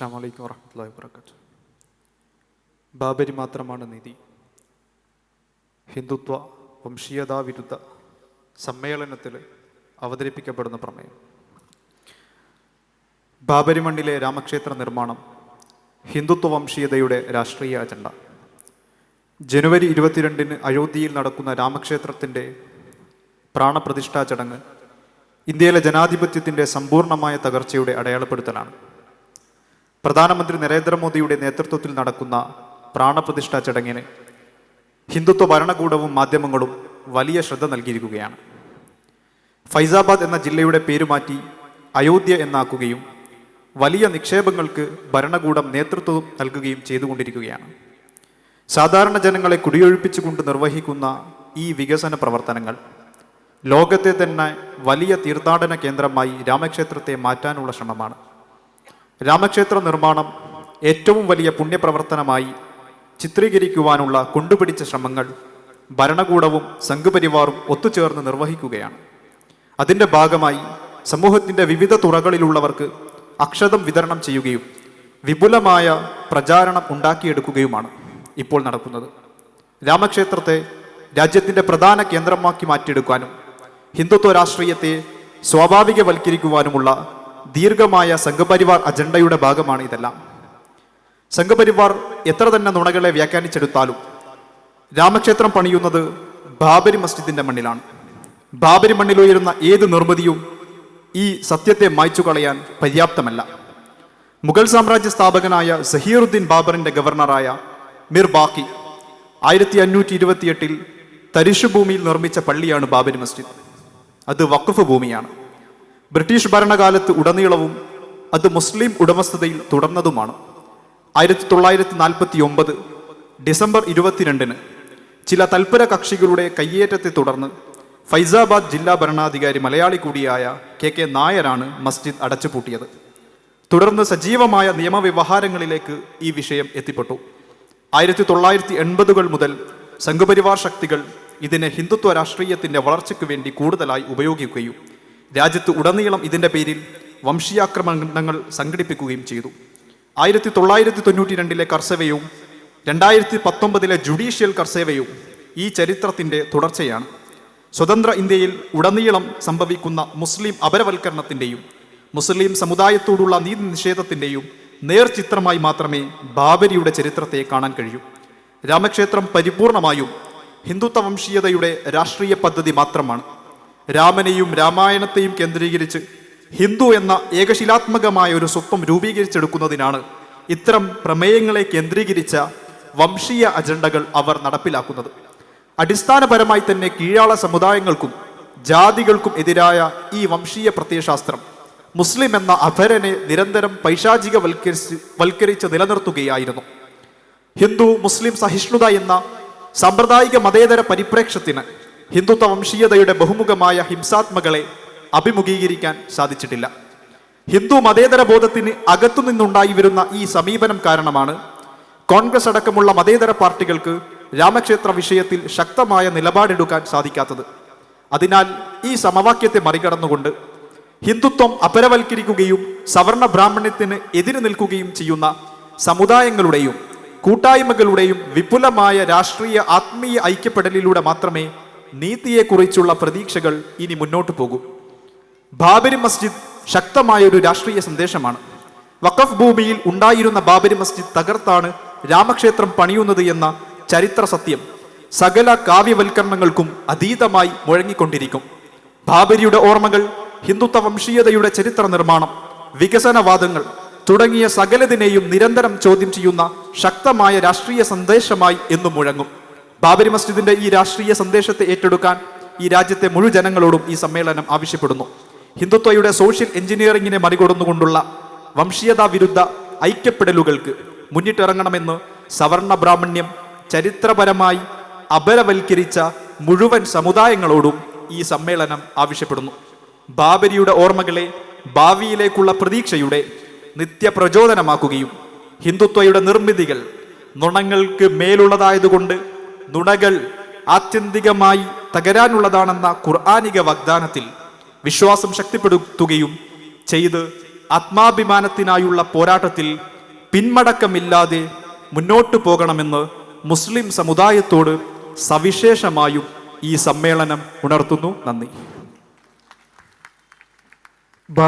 അസ്സാം വലൈക്കും വാഹമത്തല്ലാ വാബർക്കാത്തു ബാബരി മാത്രമാണ് നീതി ഹിന്ദുത്വ വംശീയതാ വിരുദ്ധ സമ്മേളനത്തിൽ അവതരിപ്പിക്കപ്പെടുന്ന പ്രമേയം. ബാബരി മണ്ണിലെ രാമക്ഷേത്ര നിർമ്മാണം ഹിന്ദുത്വ വംശീയതയുടെ രാഷ്ട്രീയ അജണ്ട. ജനുവരി ഇരുപത്തിരണ്ടിന് അയോധ്യയിൽ നടക്കുന്ന രാമക്ഷേത്രത്തിന്റെ പ്രാണപ്രതിഷ്ഠാ ചടങ്ങ് ഇന്ത്യയിലെ ജനാധിപത്യത്തിന്റെ സമ്പൂർണമായ തകർച്ചയുടെ അടയാളപ്പെടുത്തലാണ്. പ്രധാനമന്ത്രി നരേന്ദ്രമോദിയുടെ നേതൃത്വത്തിൽ നടക്കുന്ന പ്രാണപ്രതിഷ്ഠാ ചടങ്ങിന് ഹിന്ദുത്വ ഭരണകൂടവും മാധ്യമങ്ങളും വലിയ ശ്രദ്ധ നൽകിയിരിക്കുകയാണ്. ഫൈസാബാദ് എന്ന ജില്ലയുടെ പേര് മാറ്റി അയോധ്യ എന്നാക്കുകയും വലിയ നിക്ഷേപങ്ങൾക്ക് ഭരണകൂടം നേതൃത്വം നൽകുകയും ചെയ്തുകൊണ്ടിരിക്കുകയാണ്. സാധാരണ ജനങ്ങളെ കുടിയൊഴിപ്പിച്ചുകൊണ്ട് നിർവഹിക്കുന്ന ഈ വികസന പ്രവർത്തനങ്ങൾ ലോകത്തെ തന്നെ വലിയ തീർത്ഥാടന കേന്ദ്രമായി രാമക്ഷേത്രത്തെ മാറ്റാനുള്ള ശ്രമമാണ്. രാമക്ഷേത്ര നിർമ്മാണം ഏറ്റവും വലിയ പുണ്യപ്രവർത്തനമായി ചിത്രീകരിക്കുവാനുള്ള കൊണ്ടുപിടിച്ച ശ്രമങ്ങൾ ഭരണകൂടവും സംഘപരിവാറും ഒത്തുചേർന്ന് നിർവഹിക്കുകയാണ്. അതിന്റെ ഭാഗമായി സമൂഹത്തിന്റെ വിവിധ തുറകളിലുള്ളവർക്ക് അക്ഷതം വിതരണം ചെയ്യുകയും വിപുലമായ പ്രചാരണം ഉണ്ടാക്കിയെടുക്കുകയുമാണ് ഇപ്പോൾ നടക്കുന്നത്. രാമക്ഷേത്രത്തെ രാജ്യത്തിന്റെ പ്രധാന കേന്ദ്രമാക്കി മാറ്റിയെടുക്കാനും ഹിന്ദുത്വ രാഷ്ട്രീയത്തെ സ്വാഭാവികവൽക്കരിക്കുവാനുമുള്ള ദീർഘമായ സംഘപരിവാർ അജണ്ടയുടെ ഭാഗമാണ് ഇതെല്ലാം. സംഘപരിവാർ എത്ര തന്നെ നുണകളെ വ്യാഖ്യാനിച്ചെടുത്താലും രാമക്ഷേത്രം പണിയുന്നത് ബാബരി മസ്ജിദിന്റെ മണ്ണിലാണ്. ബാബരി മണ്ണിൽ ഉയരുന്ന ഏത് നിർമ്മിതിയും ഈ സത്യത്തെ മായ്ച്ചു കളയാൻ പര്യാപ്തമല്ല. മുഗൾ സാമ്രാജ്യ സ്ഥാപകനായ സഹീറുദ്ദീൻ ബാബറിന്റെ ഗവർണറായ മിർ ബാക്കി ആയിരത്തി അഞ്ഞൂറ്റി ഇരുപത്തിയെട്ടിൽ തരിശു ഭൂമിയിൽ നിർമ്മിച്ച പള്ളിയാണ് ബാബരി മസ്ജിദ്. അത് വഖഫ് ഭൂമിയാണ്. ബ്രിട്ടീഷ് ഭരണകാലത്ത് ഉടനീളവും അത് മുസ്ലിം ഉടമസ്ഥതയിൽ തുടർന്നതുമാണ്. ആയിരത്തി തൊള്ളായിരത്തി നാൽപ്പത്തി ഒമ്പത് ഡിസംബർ ഇരുപത്തിരണ്ടിന് ചില തൽപര കക്ഷികളുടെ കയ്യേറ്റത്തെ തുടർന്ന് ഫൈസാബാദ് ജില്ലാ ഭരണാധികാരി മലയാളി കൂടിയായ കെ കെ നായരാണ് മസ്ജിദ് അടച്ചുപൂട്ടിയത്. തുടർന്ന് സജീവമായ നിയമവ്യവഹാരങ്ങളിലേക്ക് ഈ വിഷയം എത്തിപ്പെട്ടു. ആയിരത്തി തൊള്ളായിരത്തി എൺപതുകൾ മുതൽ സംഘപരിവാർ ശക്തികൾ ഇതിനെ ഹിന്ദുത്വ രാഷ്ട്രീയത്തിന്റെ വളർച്ചയ്ക്ക് വേണ്ടി കൂടുതലായി ഉപയോഗിക്കുകയും രാജ്യത്ത് ഉടനീളം ഇതിന്റെ പേരിൽ വംശീയാക്രമണങ്ങൾ സംഘടിപ്പിക്കുകയും ചെയ്തു. ആയിരത്തി തൊള്ളായിരത്തി തൊണ്ണൂറ്റി രണ്ടിലെ കർസവയും രണ്ടായിരത്തി പത്തൊമ്പതിലെ ജുഡീഷ്യൽ കർസേവയും ഈ ചരിത്രത്തിന്റെ തുടർച്ചയാണ്. സ്വതന്ത്ര ഇന്ത്യയിൽ ഉടനീളം സംഭവിക്കുന്ന മുസ്ലിം അപരവൽക്കരണത്തിന്റെയും മുസ്ലിം സമുദായത്തോടുള്ള നീതി നിഷേധത്തിന്റെയും നേർചിത്രമായി മാത്രമേ ബാബരിയുടെ ചരിത്രത്തെ കാണാൻ കഴിയൂ. രാമക്ഷേത്രം പരിപൂർണമായും ഹിന്ദുത്വ വംശീയതയുടെ രാഷ്ട്രീയ പദ്ധതി മാത്രമാണ്. രാമനെയും രാമായണത്തെയും കേന്ദ്രീകരിച്ച് ഹിന്ദു എന്ന ഏകശിലാത്മകമായ ഒരു സ്വത്വം രൂപീകരിച്ചെടുക്കുന്നതിനാണ് ഇത്തരം പ്രമേയങ്ങളെ കേന്ദ്രീകരിച്ച വംശീയ അജണ്ടകൾ അവർ നടപ്പിലാക്കുന്നത്. അടിസ്ഥാനപരമായി തന്നെ കീഴാള സമുദായങ്ങൾക്കും ജാതികൾക്കും എതിരായ ഈ വംശീയ പ്രത്യയശാസ്ത്രം മുസ്ലിം എന്ന അഭരനെ നിരന്തരം പൈശാചിക വൽക്കരിച്ച് വൽക്കരിച്ച് നിലനിർത്തുകയായിരുന്നു. ഹിന്ദു മുസ്ലിം സഹിഷ്ണുത എന്ന സാമ്പ്രദായിക മതേതര പരിപ്രേക്ഷ്യത്തിന് ഹിന്ദുത്വ വംശീയതയുടെ ബഹുമുഖമായ ഹിംസാത്മകളെ അഭിമുഖീകരിക്കാൻ സാധിച്ചിട്ടില്ല. ഹിന്ദു മതേതര ബോധത്തിന് അകത്തുനിന്നുണ്ടായി വരുന്ന ഈ സമീപനം കാരണമാണ് കോൺഗ്രസ് അടക്കമുള്ള മതേതര പാർട്ടികൾക്ക് രാമക്ഷേത്ര വിഷയത്തിൽ ശക്തമായ നിലപാടെടുക്കാൻ സാധിക്കാത്തത്. അതിനാൽ ഈ സമവാക്യത്തെ മറികടന്നുകൊണ്ട് ഹിന്ദുത്വം അപരവൽക്കരിക്കുകയും സവർണ ബ്രാഹ്മണ്യത്തിന് എതിര് നിൽക്കുകയും ചെയ്യുന്ന സമുദായങ്ങളുടെയും കൂട്ടായ്മകളുടെയും വിപുലമായ രാഷ്ട്രീയ ആത്മീയ ഐക്യപ്പെടലിലൂടെ മാത്രമേ നീതിയെക്കുറിച്ചുള്ള പ്രതീക്ഷകൾ ഇനി മുന്നോട്ട് പോകും. ബാബരി മസ്ജിദ് ശക്തമായ ഒരു രാഷ്ട്രീയ സന്ദേശമാണ്. വഖഫ് ഭൂമിയിൽ ഉണ്ടായിരുന്ന ബാബരി മസ്ജിദ് തകർത്താണ് രാമക്ഷേത്രം പണിയുന്നത് എന്ന ചരിത്ര സത്യം സകല കാവ്യവൽക്കരണങ്ങൾക്കും അതീതമായി മുഴങ്ങിക്കൊണ്ടിരിക്കും. ബാബരിയുടെ ഓർമ്മകൾ ഹിന്ദുത്വ വംശീയതയുടെ ചരിത്ര നിർമ്മാണം വികസനവാദങ്ങൾ തുടങ്ങിയ സകലതിനെയും നിരന്തരം ചോദ്യം ചെയ്യുന്ന ശക്തമായ രാഷ്ട്രീയ സന്ദേശമായി എന്നും മുഴങ്ങും. ബാബരി മസ്ജിദിന്റെ ഈ രാഷ്ട്രീയ സന്ദേശത്തെ ഏറ്റെടുക്കാൻ ഈ രാജ്യത്തെ മുഴുവൻ ജനങ്ങളോടും ഈ സമ്മേളനം ആവശ്യപ്പെടുന്നു. ഹിന്ദുത്വയുടെ സോഷ്യൽ എഞ്ചിനീയറിംഗിനെ മറികടന്നുകൊണ്ടുള്ള വംശീയതാ വിരുദ്ധ ഐക്യപ്പെടലുകൾക്ക് മുന്നിട്ടിറങ്ങണമെന്ന് സവർണ ബ്രാഹ്മണ്യം ചരിത്രപരമായി അപരവൽക്കരിച്ച മുഴുവൻ സമുദായങ്ങളോടും ഈ സമ്മേളനം ആവശ്യപ്പെടുന്നു. ബാബരിയുടെ ഓർമ്മകളെ ഭാവിയിലേക്കുള്ള പ്രതീക്ഷയുടെ നിത്യപ്രചോദനമാക്കുകയും ഹിന്ദുത്വയുടെ നിർമ്മിതികൾ നുണങ്ങൾക്ക് മേലുള്ളതായതുകൊണ്ട് നുണകൾ ആത്യന്തികമായി തകരാനുള്ളതാണെന്ന ഖുർആാനിക വാഗ്ദാനത്തിൽ വിശ്വാസം ശക്തിപ്പെടുത്തുകയും ചെയ്ത് ആത്മാഭിമാനത്തിനായുള്ള പോരാട്ടത്തിൽ പിന്മടക്കമില്ലാതെ മുന്നോട്ടു പോകണമെന്ന് മുസ്ലിം സമുദായത്തോട് സവിശേഷമായും ഈ സമ്മേളനം ഉണർത്തുന്നു. നന്ദി.